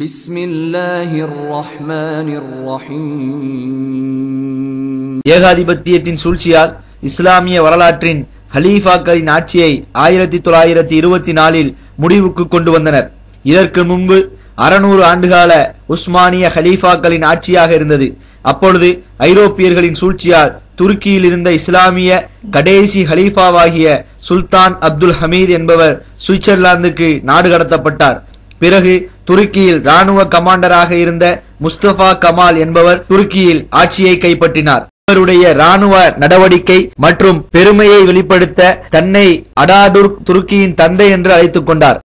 بسم الله الرحمن الرحيم ஏகாதிபத்தியத்தின் சூழ்ச்சியால் இஸ்லாமிய வரலாற்றின் ஹலீஃபாக்களின் ஆட்சியை ஆயிரத்தி தொள்ளாயிரத்தி இருபத்தி நாலில் முடிவுக்கு கொண்டு வந்தனர் இதற்கு முன்பு அறுநூறு ஆண்டுகால உஸ்மானிய ஹலீஃபாக்களின் ஆட்சியாக இருந்தது அப்பொழுது ஐரோப்பியர்களின் சூழ்ச்சியால் துருக்கியில் இருந்த இஸ்லாமிய கடைசி ஹலீஃபாவாகிய சுல்தான் அப்துல் ஹமீத் என்பவர் சுவிட்சர்லாந்துக்கு நாடு கடத்தப்பட்டார் பிறகு துருக்கியில் ராணுவ கமாண்டராக இருந்த முஸ்தபா கமால் என்பவர் துருக்கியில் ஆட்சியை கைப்பற்றினார். இவருடைய ராணுவ நடவடிக்கை மற்றும் பெருமையை வெளிப்படுத்த தன்னை அடாதுர்க் துருக்கியின் தந்தை என்று அழைத்துக் கொண்டார்.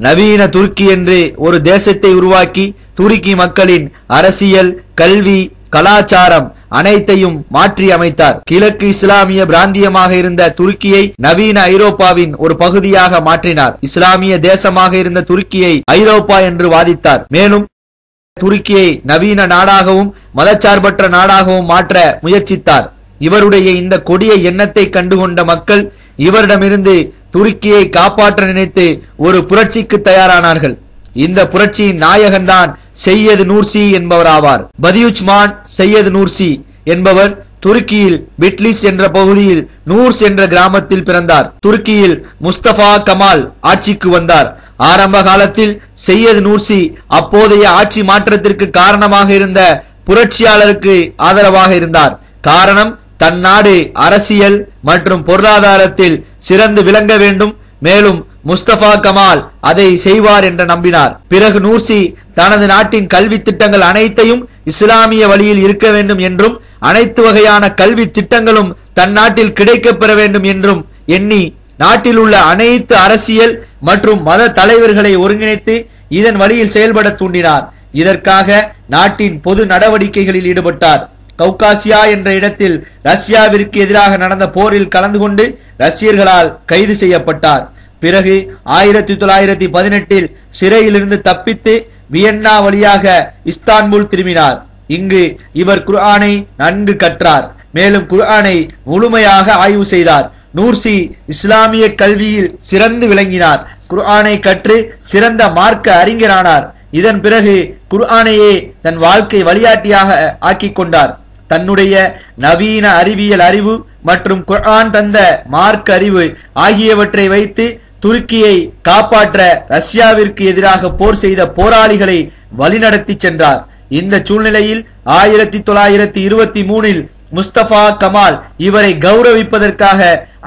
நவீன துருக்கி என்று ஒரு தேசத்தை உருவாக்கி துருக்கி மக்களின் அரசியல் கல்வி கலாச்சாரம் அனைத்தையும் மாற்றி அமைத்தார். கிழக்கு இஸ்லாமிய பிராந்தியமாக இருந்த துருக்கியை நவீன ஐரோப்பாவின் ஒரு பகுதியாக மாற்றினார். இஸ்லாமிய தேசமாக இருந்த துருக்கியை ஐரோப்பா என்று வாதித்தார். மேலும் துருக்கியை நவீன நாடாகவும் மதச்சார்பற்ற நாடாகவும் மாற்ற முயற்சித்தார். இவருடைய இந்த கொடிய எண்ணத்தை கண்டுகொண்ட மக்கள் இவரிடமிருந்து துருக்கியை காப்பாற்ற நினைத்து ஒரு புரட்சிக்கு தயாரானார்கள். இந்த புரட்சியின் நாயகன்தான் செய்யது நூர்சி என்பவராவார். பதியுச்மான் செய்யது நூர்சி என்பவர் துருக்கியில் பிட்லிஸ் என்ற பகுதியில் நூர்ஸ் என்ற கிராமத்தில் பிறந்தார். துருக்கியில் முஸ்தபா கமால் ஆட்சிக்கு வந்தார். ஆரம்ப காலத்தில் செய்யது நூர்சி அப்போதைய ஆட்சி மாற்றத்திற்கு காரணமாக இருந்த புரட்சியாளருக்கு ஆதரவாக இருந்தார். காரணம் தன் நாடு அரசியல் மற்றும் பொருளாதாரத்தில் சிறந்து விளங்க வேண்டும். மேலும் முஸ்தபா கமால் அதை செய்வார் என்று நம்பினார். பிறகு நூர்சி தனது நாட்டின் கல்வி திட்டங்கள் அனைத்தையும் இஸ்லாமிய வழியில் இருக்க வேண்டும் என்றும் அனைத்து வகையான கல்வி திட்டங்களும் தன் நாட்டில் கிடைக்கப்பெற வேண்டும் என்றும் எண்ணி நாட்டில் உள்ள அனைத்து அரசியல் மற்றும் மத தலைவர்களை ஒருங்கிணைத்து இதன் வழியில் செயல்பட தூண்டினார். இதற்காக நாட்டின் பொது நடவடிக்கைகளில் ஈடுபட்டார். கௌகாசியா என்ற இடத்தில் ரஷ்யாவிற்கு எதிராக நடந்த போரில் கலந்து கொண்டு ரஷ்யர்களால் கைது செய்யப்பட்டார். பிறகு ஆயிரத்தி தொள்ளாயிரத்தி பதினெட்டில் சிறையிலிருந்து தப்பித்து வியன்னா வழியாக இஸ்தான்புல் திரும்பினார். இங்கு இவர் குர்ஆனை நன்கு கற்றார். மேலும் குர்ஆனை முழுமையாக ஆய்வு செய்தார். நூர்சி இஸ்லாமிய கல்வியில் சிறந்து விளங்கினார். குர்ஆனை கற்று சிறந்த மார்க்க அறிஞரானார். இதன் பிறகு குர்ஆனையே தன் வாழ்க்கை வழிகாட்டியாக ஆக்கிக் கொண்டார். தன்னுடைய நவீன அறிவியல் அறிவு மற்றும் குர்ஆன் தந்த மார்க்க அறிவு ஆகியவற்றை வைத்து துருக்கியை காப்பாற்ற ரஷ்யாவிற்கு எதிராக போர் செய்த போராளிகளை வழிநடத்தி சென்றார். இந்த சூழ்நிலையில் ஆயிரத்தி தொள்ளாயிரத்தி இருபத்தி மூணில் முஸ்தபா கமால் இவரை கௌரவிப்பதற்காக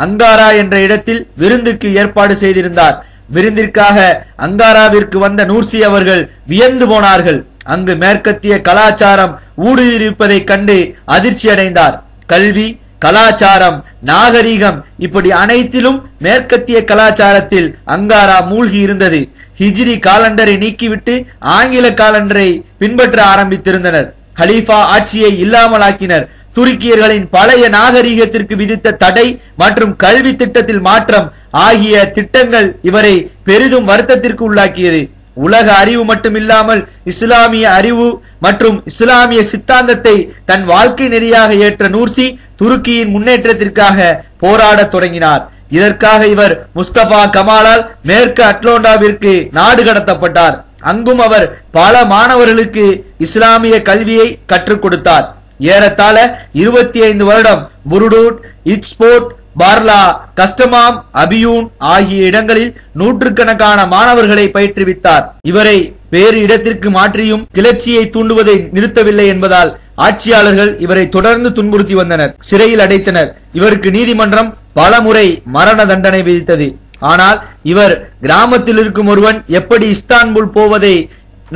அங்காரா என்ற இடத்தில் விருந்துக்கு ஏற்பாடு செய்திருந்தார். விருந்திற்காக அங்காராவிற்கு வந்த நூர்சி அவர்கள் வியந்து போனார்கள். அங்கு மேற்கத்திய கலாச்சாரம் ஊடுருவிப்பதைக் கண்டு அதிர்ச்சி அடைந்தார் கல்வி கலாச்சாரம் நாகரீகம் இப்படி அனைத்திலும் மேற்கத்திய கலாச்சாரத்தில் அங்காரா மூழ்கி இருந்தது. ஹிஜ்ரி காலண்டரை நீக்கிவிட்டு ஆங்கில காலண்டரை பின்பற்ற ஆரம்பித்திருந்தனர். ஹலீஃபா ஆட்சியை இல்லாமலாக்கினர். துருக்கியர்களின் பழைய நாகரீகத்திற்கு விதித்த தடை மற்றும் கல்வி திட்டத்தில் மாற்றம் ஆகிய திட்டங்கள் இவரை பெரிதும் வருத்தத்திற்கு உள்ளாக்கியது. உலக அறிவு மட்டுமில்லாமல் இஸ்லாமிய அறிவு மற்றும் இஸ்லாமிய சித்தாந்தத்தை தன் வாழ்க்கை நெறியாக ஏற்ற நூர்சி துருக்கியின் முன்னேற்றத்திற்காக போராடத் தொடங்கினார். இதற்காக இவர் முஸ்தபா கமாலால் மேற்கு அட்லோண்டாவிற்கு நாடு கடத்தப்பட்டார். அங்கும் அவர் பல மாணவர்களுக்கு இஸ்லாமிய கல்வியை கற்றுக் கொடுத்தார். ஏறத்தாழ இருபத்தி ஐந்து வருடம் புருடூட் இச்போர்ட் பார்லா கஸ்டமாம் அபியூன் ஆகிய இடங்களில் நூற்றுக்கணக்கான மாணவர்களை பயிற்றுவித்தார். இவரை வேறு இடத்திற்கு மாற்றியும் கிளர்ச்சியை தூண்டுவதை நிறுத்தவில்லை என்பதால் ஆட்சியாளர்கள் இவரை தொடர்ந்து துன்புறுத்தி வந்தனர் சிறையில் அடைத்தனர். இவருக்கு நீதிமன்றம் பல முறை மரண தண்டனை விதித்தது. ஆனால் இவர் கிராமத்தில் இருக்கும் ஒருவன் எப்படி இஸ்தான்புல் போவதை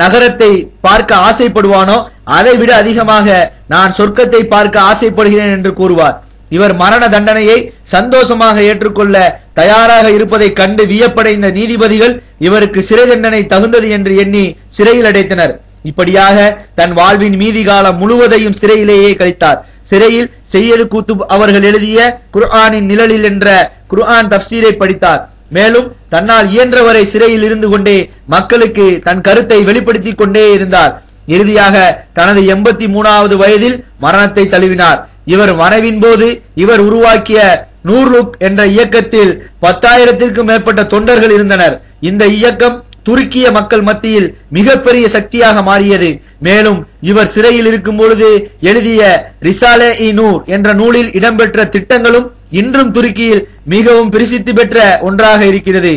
நகரத்தை பார்க்க ஆசைப்படுவானோ அதை விட அதிகமாக நான் சொர்க்கத்தை பார்க்க ஆசைப்படுகிறேன் என்று கூறுவார். இவர் மரண தண்டனையை சந்தோஷமாக ஏற்றுக்கொள்ள தயாராக இருப்பதை கண்டு வியப்படைந்த நீதிபதிகள் இவருக்கு சிறை தண்டனை தகுந்தது என்று எண்ணி சிறையில் அடைத்தனர். இப்படியாக தன் வாழ்வின் மீதி காலம் முழுவதையும் சிறையிலேயே கழித்தார். சிறையில் செய்யது கூத்து அவர்கள் எழுதிய குர்ஆனின் நிழலில் என்ற குர்ஆன் தப்சீரை படித்தார். மேலும் தன்னால் இயன்றவரை சிறையில் இருந்து கொண்டே மக்களுக்கு தன் கருத்தை வெளிப்படுத்திக் கொண்டே இருந்தார். இறுதியாக தனது எண்பத்தி மூணாவது வயதில் மரணத்தை தழுவினார். இவர் மறைவின் போது இவர் உருவாக்கிய நூர்லுக் என்ற இயக்கத்தில் பத்தாயிரத்திற்கும் மேற்பட்ட தொண்டர்கள் இருந்தனர். இந்த இயக்கம் துருக்கிய மக்கள் மத்தியில் மிகப்பெரிய சக்தியாக மாறியது. மேலும் இவர் சிறையில் இருக்கும் பொழுது எழுதிய ரிசாலே இ நூர் என்ற நூலில் இடம்பெற்ற திட்டங்களும் இன்றும் துருக்கியில் மிகவும் பிரசித்தி பெற்ற ஒன்றாக இருக்கிறது.